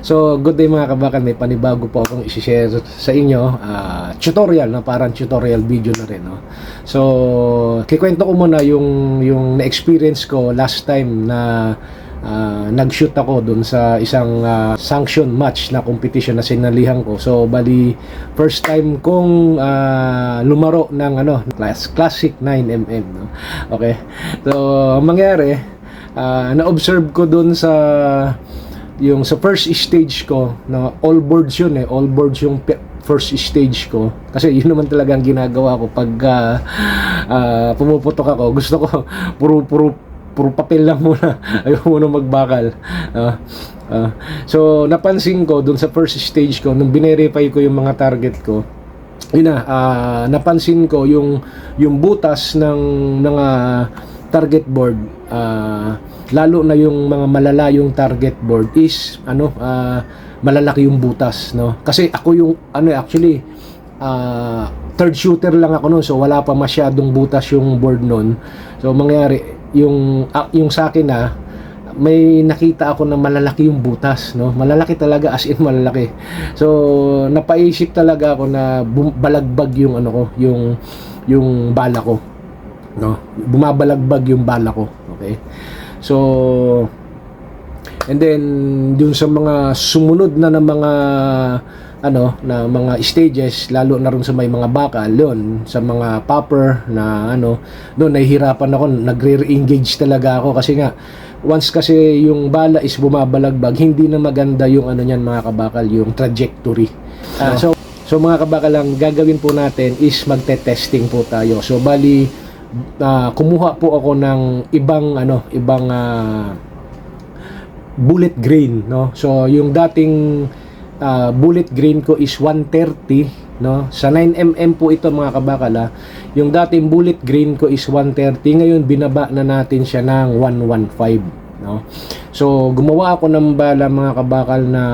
So, good day mga kabakan, may panibago po akong i-share sa inyo. Ah, tutorial, no? parang tutorial video na rin. No? So, kikwento ko muna yung, yung na-experience ko last time na ah, nag-shoot ako dun sa isang ah, sanction match na competition na sinalihan ko. So, bali, first time kong ah, lumaro ng ano, class, Classic 9mm. No? Okay? So, ang mangyari, ah, na-observe ko dun sa yung sa first stage ko na all boards yun eh. All boards yung first stage ko. Kasi yun naman talaga ang ginagawa ko pag ah, ah, pumuputok ako. Gusto ko puro puro puro papel lang muna. Ayaw muna magbakal. Ah, ah. so napansin ko dun sa first stage ko nung binerify ko yung mga target ko yun na ah, napansin ko yung yung butas ng mga target board. Ah, lalo na yung mga malalayong target board is ano ah, malalaki yung butas no? Kasi ako yung ano eh, actually ah, third shooter lang ako noon so wala pa masyadong butas yung board noon so mangyari yung ah, yung sa akin na may nakita ako na malalaki yung butas no? Malalaki talaga as in malalaki. So napaisip talaga ako na balagbag yung ano ko yung yung bala ko no? Bumabalagbag yung bala ko okay so and then dun sa mga sumunod na ng mga ano na mga stages lalo na rin sa may mga bakal yun sa mga popper na ano doon nahihirapan ako nagre-engage talaga ako. Kasi nga once kasi yung bala is bumabalagbag hindi na maganda yung ano niyan mga kabakal yung trajectory. Ah, so so mga kabakal lang gagawin po natin is magte-testing po tayo. So bali ah, kumuha po ako ng ibang ano ibang ah, bullet grain no? So yung dating ah, bullet grain ko is 130 no? Sa 9mm po ito mga kabakala. Yung dating bullet grain ko is 130 ngayon binaba na natin siya ng 115 no? So gumawa ako ng bala mga kabakal na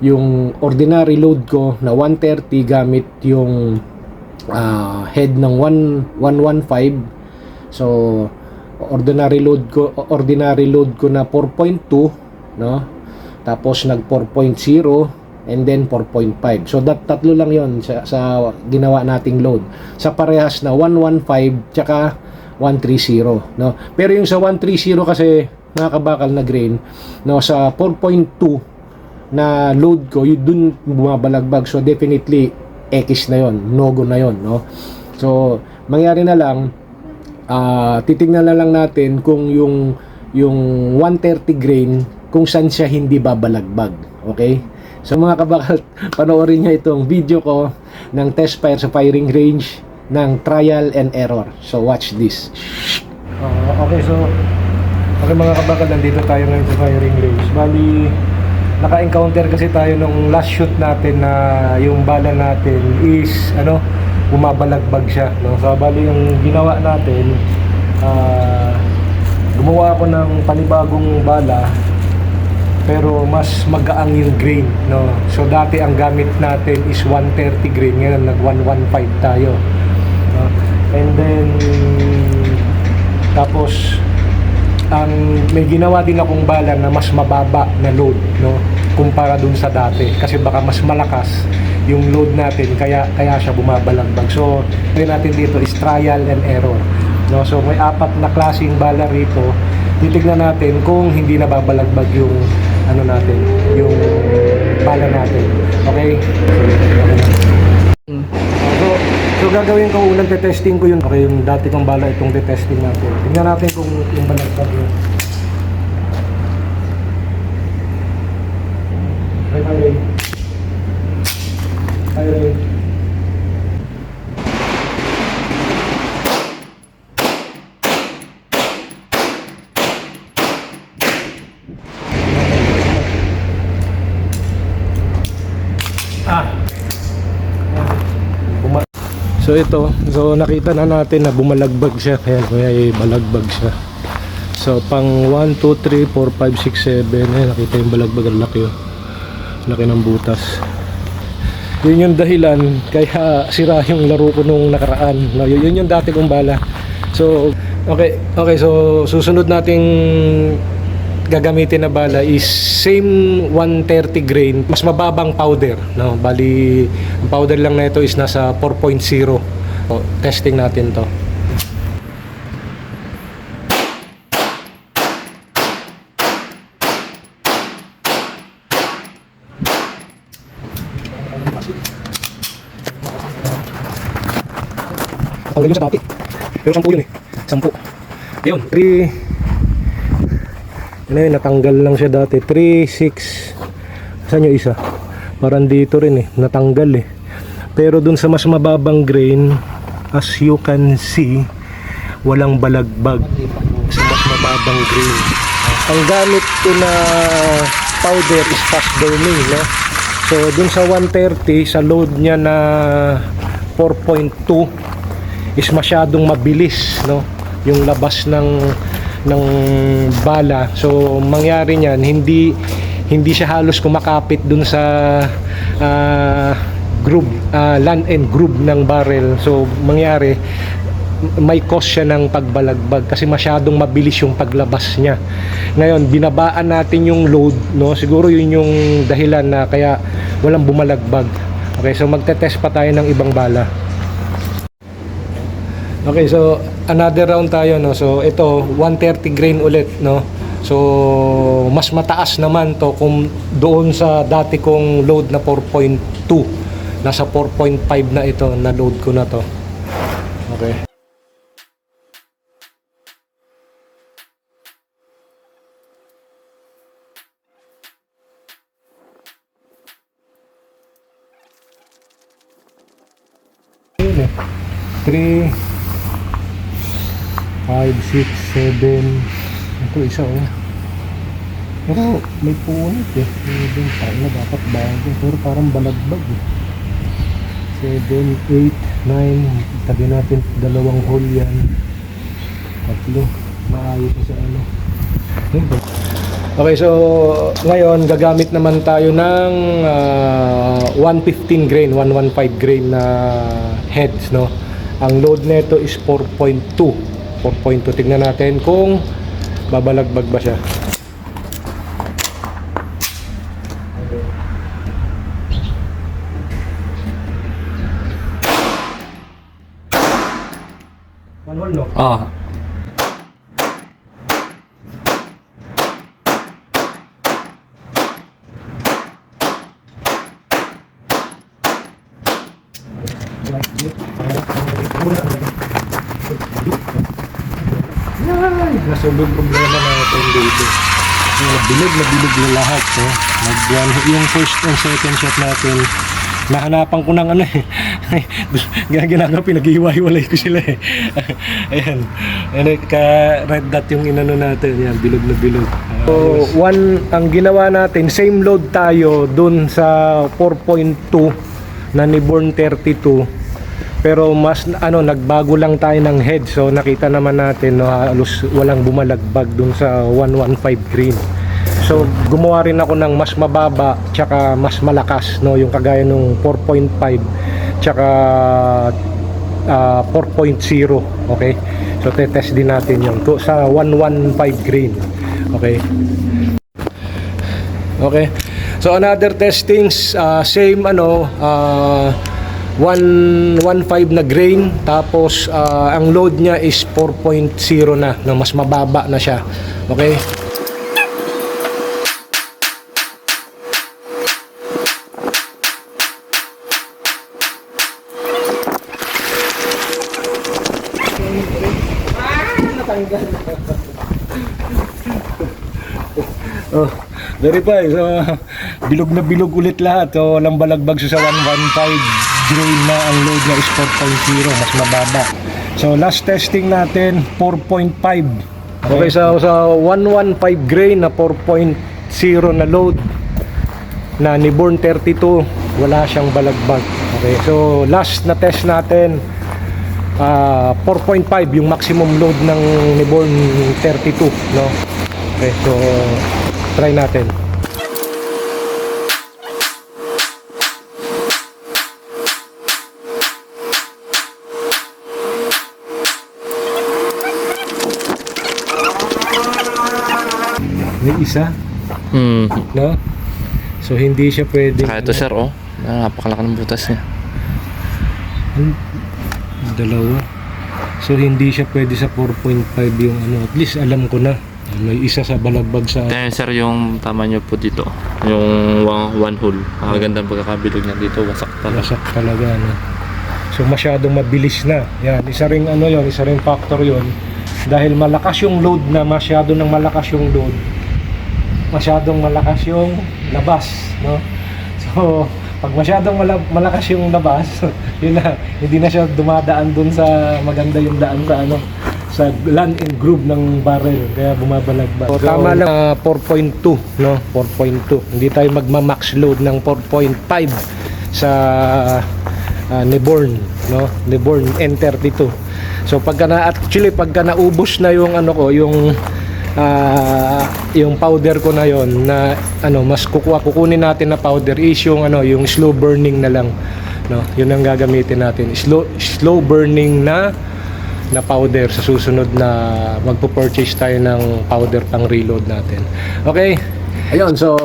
yung ordinary load ko na 130 gamit yung ah, head ng 1 115 so ordinary load ko ordinary load ko na 4.2 no? Tapos nag 4.0 and then 4.5 so that tatlo lang yon sa, sa ginawa nating load. Sa parehas na 115 tsaka 130 no? Pero yung sa 130 kasi mga kabakal na grain no? Sa 4.2 na load ko yun dun bumabalagbag. So definitely X na yon no-go na yon no? So mangyari na lang ah titingnan na lang natin kung yung yung 130 grain kung saan siya hindi babalagbag okay? So mga kabakal panoorin niyo itong video ko ng test fire sa firing range ng trial and error. So watch this. Okay so okay mga kabakal nandito tayo ngayon sa firing range. Bali naka-encounter kasi tayo nung last shoot natin na yung bala natin is ano bumabalagbag siya no so bali yung ginawa natin ah, gumawa ako ng panibagong bala pero mas magaang yung grain no so dati ang gamit natin is 130 grain ngayon nag 115 tayo no? and then tapos ang may ginawa din akong bala na mas mababa na load no? Kumpara dun sa dati. Kasi baka mas malakas yung load natin kaya kaya siya bumabalagbag. So yun natin dito is trial and error no? So may apat na klaseng bala rito. Titignan natin kung hindi nababalagbag yung ano natin yung bala natin. Okay? So, gagawin ko unang testing ko yun. Okay yung dati kong bala itong testing natin. Tingnan natin kung yung balagbag yun so ito, so nakita na natin na bumalagbag siya. Ayan, may balagbag siya. So pang 1, 2, 3, 4, 5, 6, 7. Ayan, nakita yung balagbag. Ang laki oh. Laki ng butas. Yun yung dahilan kaya sira yung laro ko nung nakaraan. No, yun, yun yung dati kong bala. So, okay, okay, so susunod nating gagamitin na bala is same 130 grain, mas mababang powder. No? Bali, ang powder lang na ito is nasa 4.0. So, testing natin to. Ang yun sa dati. Pero sampu yun eh. Sampu. Yun. 3 ano yun, natanggal lang siya dati. 3, 6 Saan yung isa? Parang dito rin eh. Natanggal eh. Pero dun sa mas mababang grain, as you can see, walang balagbag sa mas mababang grain. Ang gamit ko na powder is fast burning, no? So, dun sa 130, sa load niya na 4.2 is masyadong mabilis, no? Yung labas ng ng bala. So, mangyari niyan, hindi hindi siya halos kumakapit dun sa ah, groove, ah, land and groove ng barrel. So, mangyari, may cause siya ng pagbalagbag kasi masyadong mabilis yung paglabas niya. Ngayon, binabaan natin yung load, no? Siguro yun yung dahilan na kaya walang bumalagbag. Okay, so magte-test pa tayo ng ibang bala. Okay, so another round tayo no. So ito 130 grain ulit no. So mas mataas naman to kung doon sa dati kong load na 4.2. Nasa 4.5 na ito na load ko na to. Okay. Ayun eh. 3 5, 6, 7 Ito isa oh. Pero may punit eh. Parang na dapat bago Pero parang balagbag eh. 7, 8, 9 Tabi natin dalawang hole yan. Tatlo. Maayos sa ano. Okay, so ngayon gagamit naman tayo ng ah, 115 grain, 115 grain na heads, no? Ang load nito is 4.2. 4.2. Tignan natin kung babalagbag ba siya. One hole, no? Ay, nasulog problema natin dito. Uh, bilog na bilog na lahat. So, nag, yung first and second shot natin, nahanapan ko ng ano eh. Gina- ginagawa, pinag-iwa-iwalay ko sila eh. Ayan. Ayan, eh, ka red dot yung inano natin. Yan, bilog na bilog. So, one, ang ginawa natin, same load tayo dun sa 4.2 na Niborn 32 pero mas ano nagbago lang tayo ng head. So nakita naman natin no halos walang bumalagbag dun sa 115 green. So gumawa rin ako ng mas mababa tsaka mas malakas no? Yung kagaya nung 4.5 tsaka ah, 4.0 okay? So tetest din natin yung to sa 115 green okay? Okay. So another testings uh, same ano uh, 1 1.5 na grain tapos uh, ang load niya is 4.0 na, no, mas mababa na siya. Okay? Oh, verify. So, bilog na bilog ulit lahat. So, walang balagbag sa 115 grain na ang load niya is 4.0. Mas mababa. So, last testing natin, 4.5. Okay, so sa 115 grain na 4.0 na load na Niborn 32, wala siyang balagbag. Okay, so last na test natin, ah 4.5 yung maximum load ng Niborn 32, no? Okay, so try natin. May isa, Hmm. no? So hindi siya pwede Kaya ito sir, oh. Napakalaki ng butas niya. dalawa. So hindi siya pwede sa 4.5 yung ano. At least alam ko na. May isa sa balagbag sa Kaya sir, yung tama nyo po dito. Yung one, one hole. Ang pagkakabilog niya dito. Wasak talaga. Wasak talaga no. So masyadong mabilis na. Yan, isa ring ano 'yon, isa ring factor 'yon. Dahil malakas yung load na masyado nang malakas yung load. Masyadong malakas yung labas, no? So, pag masyadong mala- malakas yung labas, yun na, hindi na siya dumadaan dun sa maganda yung daan sa ano sa land and groove ng barrel kaya bumabalagbag. So, tama lang. Ah, 4.2 no? 4.2 hindi tayo magma-max load ng 4.5 sa uh, Neborn no? Neborn N32 so pagka na actually pagka naubos na yung ano ko yung ah, yung powder ko na yon na ano mas kukuha kukunin natin na powder is yung ano yung slow burning na lang no yun ang gagamitin natin slow slow burning na na powder sa susunod na magpo-purchase tayo ng powder pang reload natin. Okay? Ayun, so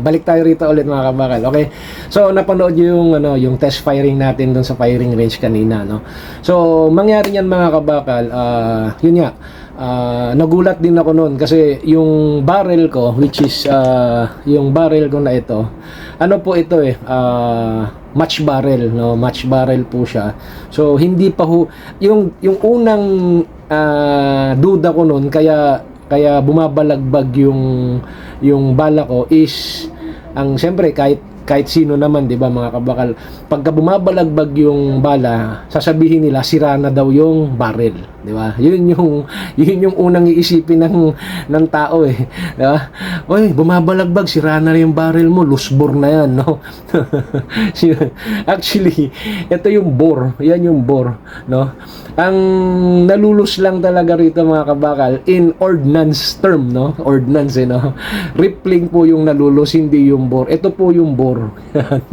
balik tayo rito ulit mga kabakal. Okay? So napanood niyo yung ano, yung test firing natin doon sa firing range kanina, no. So mangyari niyan mga kabakal, ah yun nga. Ah, nagulat din ako noon kasi yung barrel ko which is ah, yung barrel ko na ito ano po ito eh ah, match barrel no? Match barrel po siya. So hindi pa ho yung yung unang ah, duda ko noon kaya kaya bumabalagbag yung yung bala ko is ang siyempre kahit kahit sino naman 'di ba mga kabakal pagka bumabalagbag yung bala sasabihin nila sira na daw yung barrel. 'di ba? Yun yung yun yung unang iisipin ng ng tao eh. 'di ba? Oy bumabalagbag sira na yung barrel mo loose bore na yan no? Actually ito yung bore yan yung bore no? Ang nalulus lang talaga rito mga kabakal in ordnance term no? Ordnance eh no? Rippling po yung nalulus hindi yung bore. Ito po yung bore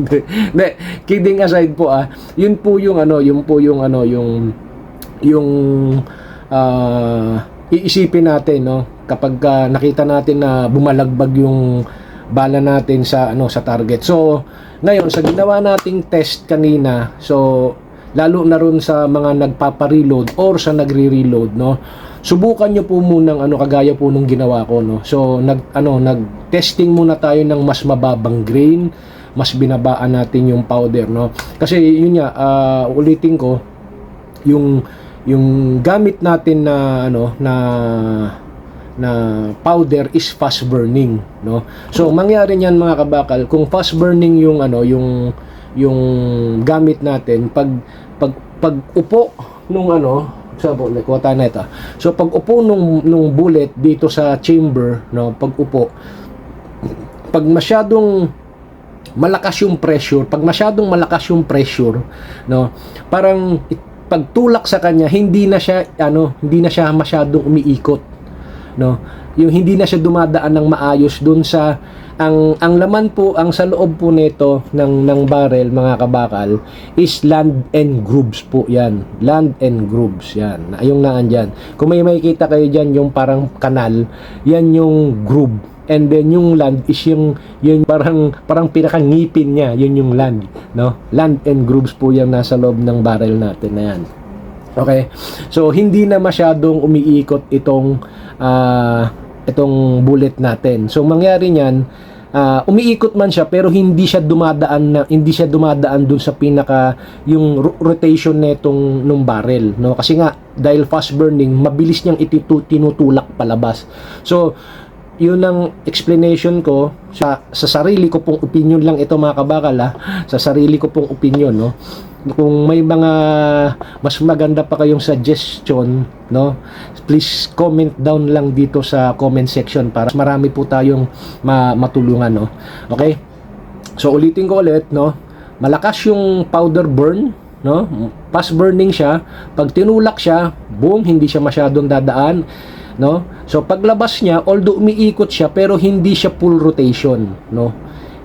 Hindi, kidding aside po ah yun po yung ano yun po yung ano yung yung ah, iisipin natin no? Kapag ah, nakita natin na bumalagbag yung bala natin sa ano sa target. So ngayon sa ginawa nating test kanina so lalo na ron sa mga nagpapa-reload or sa nagre-reload no? Subukan nyo po munang ano kagaya po nung ginawa ko no? So nag ano nag testing muna tayo ng mas mababang grain mas binabaan natin yung powder no? Kasi yun nga ah, ulitin ko yung yung gamit natin na ano na na powder is fast burning no? So mangyari niyan mga kabakal kung fast burning yung ano yung yung gamit natin pag pag pag upo nung ano sa bullet kuha na ito so pag upo nung nung bullet dito sa chamber no pag upo pag masyadong malakas yung pressure, pag masyadong malakas yung pressure, no, parang pagtulak sa kanya, hindi na siya ano, hindi na siya masyadong umiikot, no. Yung hindi na siya dumadaan ng maayos dun sa ang ang laman po, ang sa loob po nito ng ng barrel mga kabakal is land and grooves po 'yan. Land and grooves 'yan. Yung naan diyan. Kung may makikita kayo diyan yung parang kanal, 'yan yung groove and then yung land is yung yun parang parang pinakangipin niya yun yung land no land and grooves po yung nasa loob ng barrel natin na yan okay so hindi na masyadong umiikot itong ah, itong bullet natin. So mangyari niyan ah, umiikot man siya pero hindi siya dumadaan na hindi siya dumadaan dun sa pinaka yung ro- rotation nitong nung barrel no? Kasi nga dahil fast burning mabilis niyang ititu tinutulak palabas. So yun ang explanation ko sa, sa sarili ko pong opinion lang ito mga kabakal ha, sa sarili ko pong opinion no kung may mga mas maganda pa kayong suggestion no please comment down lang dito sa comment section para marami po tayong ma- matulungan no. Okay? So ulitin ko ulit no. Malakas yung powder burn no. Fast burning siya. Pag tinulak siya boom hindi siya masyadong dadaan no. So paglabas niya although umiikot siya pero hindi siya full rotation no.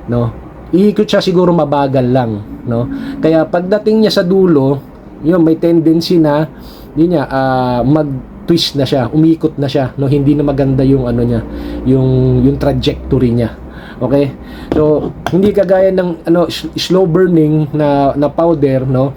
No iikot siya siguro mabagal lang no kaya pagdating niya sa dulo yun may tendency na yun niya ah, mag twist na siya, umikot na siya, no? Hindi na maganda yung ano niya, yung yung trajectory niya. Okay? So, hindi kagaya ng ano slow burning na na powder, no?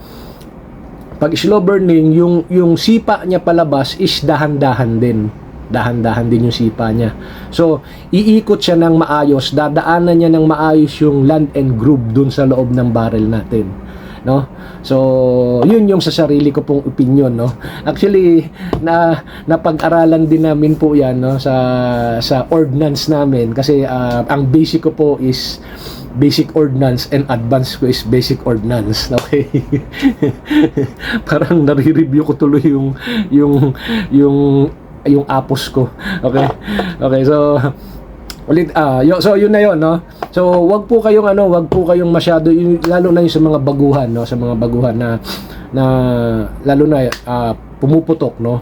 Pag slow burning, yung yung sipa niya palabas is dahan-dahan din. Dahan-dahan din yung sipa niya. So, iikot siya ng maayos, dadaanan niya ng maayos yung land and groove dun sa loob ng barrel natin. No? So, yun yung sa sarili ko pong opinion, no. Actually, na napag-aralan din namin po 'yan, no, sa sa ordnance namin kasi ah, ang basic ko po is basic ordnance and advanced ko is basic ordnance. Okay. Parang nare-review ko tuloy yung yung yung yung apos ko. Okay. Okay, so ulit ah yo, so yun na yon no so wag po kayong ano wag po kayong masyado yung, lalo na yung sa mga baguhan no sa mga baguhan na na lalo na ah, pumuputok no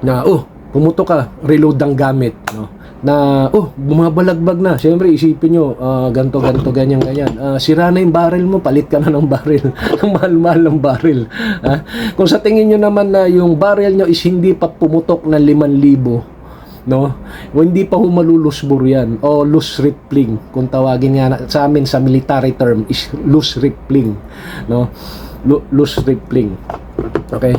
na oh pumutok ka reload ang gamit no na oh bumabalagbag na syempre isipin nyo ah, ganto ganto ganyan ganyan Ah, sira na yung barrel mo palit ka na ng barrel ang mahal-mahal ng barrel ha? kung sa tingin nyo naman na yung barrel nyo is hindi pa pumutok ng 5,000 no? O hindi pa humalulusbor yan o loose rippling kung tawagin nga na- sa amin sa military term is loose rippling, no? Lu- loose rippling. Okay?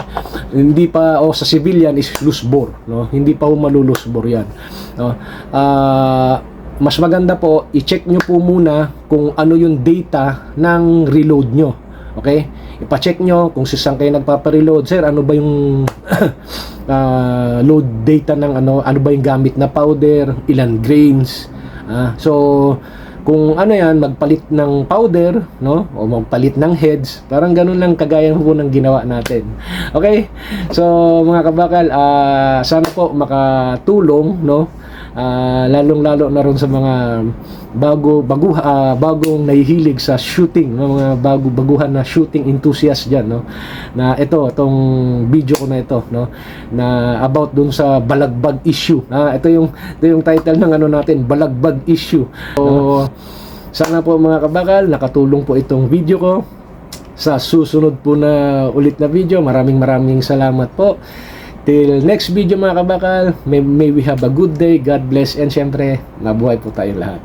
Hindi pa o sa civilian is loose bore, no? Hindi pa humalulusbor yan, no? Ah mas maganda po i-check nyo po muna kung ano yung data ng reload nyo. Okay? Ipa-check nyo kung saan kayo nagpapa-reload. Sir, ano ba yung ah, load data ng ano, ano ba yung gamit na powder, ilan grains. Ah, so kung ano yan, magpalit ng powder, no? O magpalit ng heads, parang ganun lang kagaya po ng ginawa natin. Okay? So, mga kabakal, ah, sana po makatulong, no? Ah, lalong-lalo na ron sa mga bago bago ah, bagong nahihilig sa shooting, no? mga bago baguhan na shooting enthusiast diyan, no? Na ito, itong video ko na ito, no? Na about dun sa balagbag issue. Ah, ito yung ito yung title ng ano natin, balagbag issue. So, sana po mga kabakal, nakatulong po itong video ko sa susunod po na ulit na video. Maraming maraming salamat po. Till next video mga kabakal, may, may we have a good day, God bless, and syempre, mabuhay po tayong lahat.